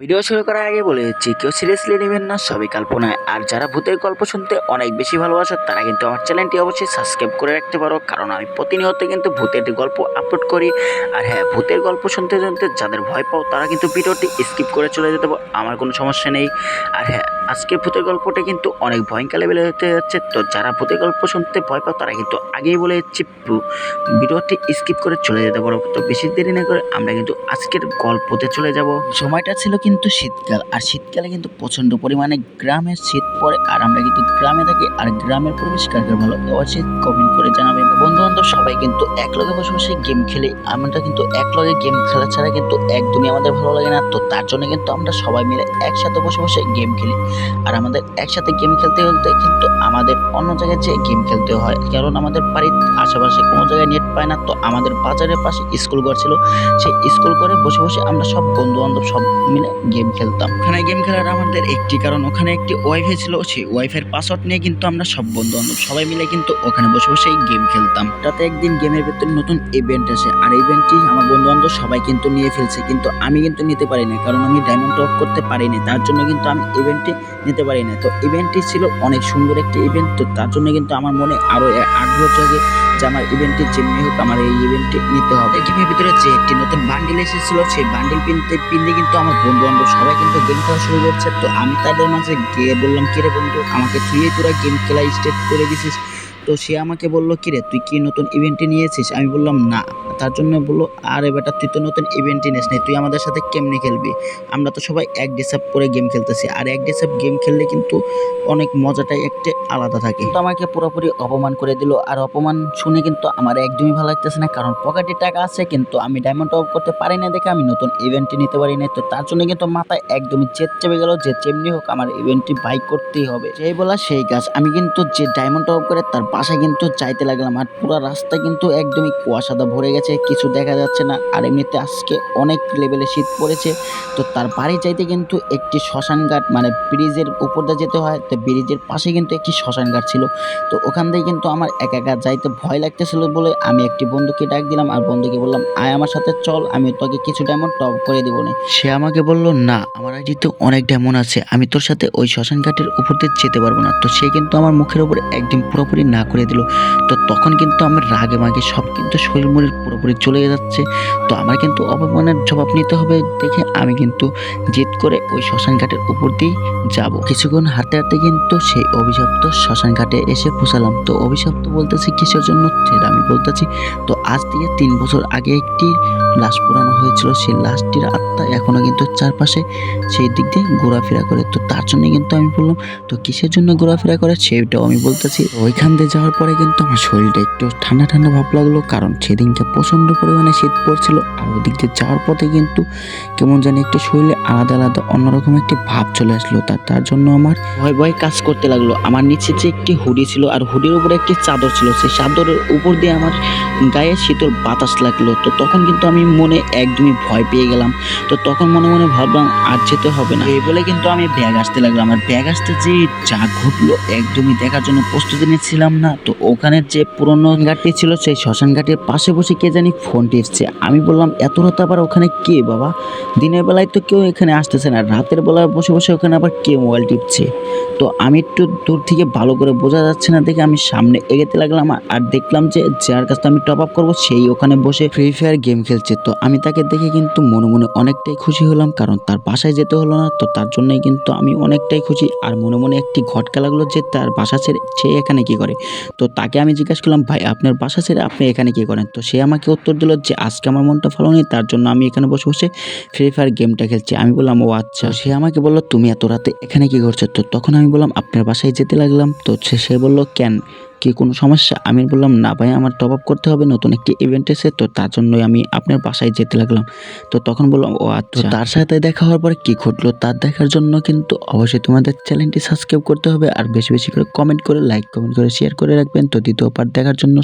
Video শুরু করার আগে বলে দিচ্ছি, কেউ সিরিয়াসলি নেবেন না, সবই কল্পনায়। আর যারা ভূতের গল্প শুনতে অনেক বেশি ভালোবাসে, তারা কিন্তু আমার চ্যানেলটি অবশ্যই সাবস্ক্রাইব করে রাখতে পারো, কারণ আমি প্রতিনিয়ত কিন্তু ভূতের গল্প আপলোড করি। আর হ্যাঁ ভূতের গল্প শুনতে শুনতে যাদের ভয় পাও, তারা কিন্তু ভিডিওটি স্কিপ করে চলে যেতে পারো, আমার কোনো সমস্যা নেই। আর হ্যাঁ আজকের ভূতের গল্পটা কিন্তু অনেক ভয়ঙ্কর লেভেলে হতে যাচ্ছে, তো যারা ভূতের গল্প শুনতে ভয় পাও, তারা কিন্তু আগেই বলে দিচ্ছি পু- ভিডিওটি স্কিপ করে চলে যেতে পারো। তো বেশি দেরি না করে আমরা কিন্তু আজকের গল্পতে চলে যাব। সময়টা ছিল কিন্তু শীতকাল, আর শীতকালে কিন্তু প্রচণ্ড পরিমাণে গ্রামে শীত পড়ে, আর আমরা কিন্তু গ্রামে থাকি, আর গ্রামের পরিবেশ কার ভালো? অবশ্যই কমেন্ট করে জানাবেন। বন্ধু বান্ধব সবাই কিন্তু এক লগে বসে বসে গেম খেলি, আমরা কিন্তু এক লগে গেম খেলা ছাড়া কিন্তু একদমই আমাদের ভালো লাগে না। তো তার জন্য কিন্তু আমরা সবাই মিলে একসাথে বসে বসে গেম খেলি। আর আমাদের একসাথে গেম খেলতে খেলতে কিন্তু আমাদের অন্য জায়গায় যেয়ে গেম খেলতে হয়। কারণ আমাদের বাড়ির আশেপাশে কোনো জায়গায় নেট পায় না। তো আমাদের বাজারের পাশে স্কুল ঘর ছিল। সেই স্কুল ঘরে বসে বসে আমরা সব বন্ধু বান্ধব সব মিলে গেম খেলতাম। ওখানে গেম খেলার আমাদের একটি কারণ, ওখানে একটি ওয়াইফাই ছিল, সেই ওয়াইফাইয়ের পাসওয়ার্ড নিয়ে কিন্তু আমরা সব বন্ধু বান্ধব সবাই মিলে কিন্তু ওখানে বসে বসে গেম খেলতাম। তাতে একদিন গেমের ভেতরে নতুন ইভেন্ট আসে আর ইভেন্টটি আমার বন্ধু বান্ধব সবাই কিন্তু নিয়ে ফেলছে, কিন্তু আমি কিন্তু নিতে পারি না কারণ আমি ডায়মন্ড টপ করতে পারিনি, তার জন্য কিন্তু আমি ইভেন্টটি নিতে পারি না তো ইভেন্টটি ছিল অনেক সুন্দর একটি ইভেন্ট তো তার জন্য কিন্তু আমার মনে আরও আগ্রহ জাগে যে আমার ইভেন্টটি যেমনি হোক আমার এই ইভেন্টটি নিতে হবে। গেমের ভিতরে যে একটি নতুন বান্ডিল এসেছিল, সেই বান্ডিল কিনতে কিনলে কিন্তু আমার বন্ধু বান্ধব সবাই কিন্তু গেম খেলা শুরু করছে। তো আমি তাদের মাঝে গিয়ে বললাম, কিরে বন্ধু, আমাকে তুই তোরা গেম খেলা স্টেপ করে দিছিস? তো সে আমাকে বলল, কিরে, তুই কি নতুন ইভেন্টে নিয়েছিস? আমি বললাম, না। তার জন্য বলল, আরে বেটা, তুই তো নতুন ইভেন্টই নিস নাই, তুই আমাদের সাথে কেমনে খেলবি? আমরা তো সবাই এক ডিসাপ করে গেম খেলতেছি, আর এক ডিসাপ গেম খেললে কিন্তু অনেক মজাটাই একটা আলাদা থাকে। তো আমাকে পুরোপুরি অপমান করে দিল, আর অপমান শুনে কিন্তু আমার একদমই ভালো লাগতেছে না, কারণ পকেটে টাকা আছে, কিন্তু আমি ডায়মন্ড অফ করতে পারি না দেখে আমি নতুন ইভেন্টটি নিতে পারি না তো তার জন্য কিন্তু মাথায় একদমই জেদ চেপে গেল যে যেমনি হোক আমার ইভেন্টটি বাই করতেই হবে। সেই বলা সেই কাজ, আমি কিন্তু যে ডায়মন্ড অফ করে তার বাসায় কিন্তু যাইতে লাগলাম, আর পুরো রাস্তা কিন্তু একদমই কুয়াশাদা ভরে গেছে। কিছু দেখা যাচ্ছে না। আর এমনিতে আজকে অনেক লেভেলে শীত পড়েছে। তো তার বাড়ি চাইতে কিন্তু একটি শ্মশান ঘাট মানে ব্রিজের উপর দিয়ে যেতে হয়। তো ব্রিজের পাশে কিন্তু একটি শ্মশান ঘাট ছিল। তো ওখান থেকে কিন্তু আমার একা একা যাইতে ভয় লাগতেছিল বলে আমি একটি বন্ধুকে ডাক দিলাম। আর বন্ধুকে বললাম, আয় আমার সাথে চল আমি তোকে কিছু ডায়মন্ড টপ করে দিব না। সে আমাকে বলল, না, আমার আইডিতে অনেক ডায়মন্ড আছে। আমি তোর সাথে ওই শ্মশান ঘাটের উপর দিয়ে যেতে পারব না। তো সে কিন্তু আমার মুখের উপর একদিন পুরোপুরি না করে দিল। তো তখন কিন্তু আমার রাগে মাগে সব কিন্তু শরীর মরির পুরোপুরি চলে যাচ্ছে। তো আমার কিন্তু অপমানের জবাব নিতে হবে দেখে আমি কিন্তু জেদ করে ওই শ্মশান ঘাটের উপর দিয়ে যাব। কিছুক্ষণ হাঁটতে হাঁটতে কিন্তু সেই অভিশপ্ত শ্মশান ঘাটে এসে পৌঁছালাম। তো অভিশপ্ত বলতেছি কিসের জন্য? সেটা আমি বলতেছি। তো আজ থেকে তিন বছর আগে একটি লাশ পুরানো হয়েছিল। সেই লাশটির আত্মা এখনও কিন্তু চারপাশে সেই দিক দিয়ে ঘোরাফেরা করে। তো তার জন্য কিন্তু আমি বললাম, তো কিসের জন্য ঘোরাফেরা করে সেটাও আমি বলতেছি। ওইখান দিয়ে যাওয়ার পরে কিন্তু আমার শরীরটা একটু ঠান্ডা ঠান্ডা ভাব লাগল। কারণ সেদিনকে প্রচণ্ড পরিমাণে শীত পড়ছিল। আর ওদিক দিয়ে যাওয়ার পথে কিন্তু কেমন জানি একটু শরীরে আলাদা আলাদা অন্যরকম একটি ভাব চলে আসলো। তার তার জন্য আমার ভয় ভয় কাজ করতে লাগল। আমার নিচে যে একটি হুডি ছিল আর হুডির উপরে একটি চাদর ছিল, সেই চাদরের উপর দিয়ে আমার গায়ে শীতল বাতাস লাগল। তো তখন কিন্তু আমি মনে একদমই ভয় পেয়ে গেলাম। তো তখন মনে মনে ভাবলাম, আর যেতে হবে না। এই বলে কিন্তু আমি ব্যাগ আসতে লাগলাম। আর ব্যাগ আসতে যে যা ঘটলো, একদমই দেখার জন্য প্রস্তুতি নিচ্ছিলাম না। তো ওখানে যে পুরনো ঘাটটি ছিল, সেই শ্মশান ঘাটের পাশে বসে কে জানি ফোন টিপছে আমি বললাম, এত রাত আবার ওখানে কে বাবা? দিনের বেলায় তো কেউ এখানে আসতেছে না। রাতের বেলায় বসে বসে ওখানে আবার কে মোবাইল টিপছে? তো আমি একটু দূর থেকে ভালো করে বোঝা যাচ্ছে না দেখে আমি সামনে এগোতে লাগলাম আর দেখলাম যে যার কাছে আমি টপ আপ করব সেই ওখানে বসে ফ্রি ফায়ার গেম খেলছে। তো আমি তাকে দেখে কিন্তু মনে মনে অনেকটাই খুশি হলাম কারণ তার বাসায় যেতে হলো না। তো তার জন্যই কিন্তু আমি অনেকটাই খুশি। আর মনে মনে একটি ঘটকা লাগল যে তার বাসা ছেড়ে সে এখানে কি করে? তো তাকে আমি জিজ্ঞাসা করলাম, ভাই, আপনার বাসা ছেড়ে আপনি এখানে কি করেন? তো সে আমাকে উত্তর দিল যে আজকে আমার মনটা ভালো নেই, তার জন্য আমি এখানে বসে বসে ফ্রি ফায়ার গেমটা খেলছি। আমি বললাম, ও আচ্ছা। সে আমাকে বলল, তুমি এত রাতে এখানে কি করছ? তো তখন আমি বললাম, আপনার বাসায় যেতে লাগলাম। তো সে বলল, কেন? কি কোনো সমস্যা? আমি বললাম, না ভাই, আমার টপ আপ করতে হবে, নতুন একটি ইভেন্ট এসে তো তার জন্যই আমি আপনার বাসায় যেতে লাগলাম। তো তখন বললাম, ও আচ্ছা। তার সাথে দেখা হওয়ার পরে কি ঘটলো তার দেখার জন্য কিন্তু অবশ্যই তোমাদের চ্যানেলটি সাবস্ক্রাইব করতে হবে, আর বেশি বেশি করে কমেন্ট করে লাইক কমেন্ট করে শেয়ার করে রাখবেন। তো দ্বিতীয় পার্ট দেখার জন্য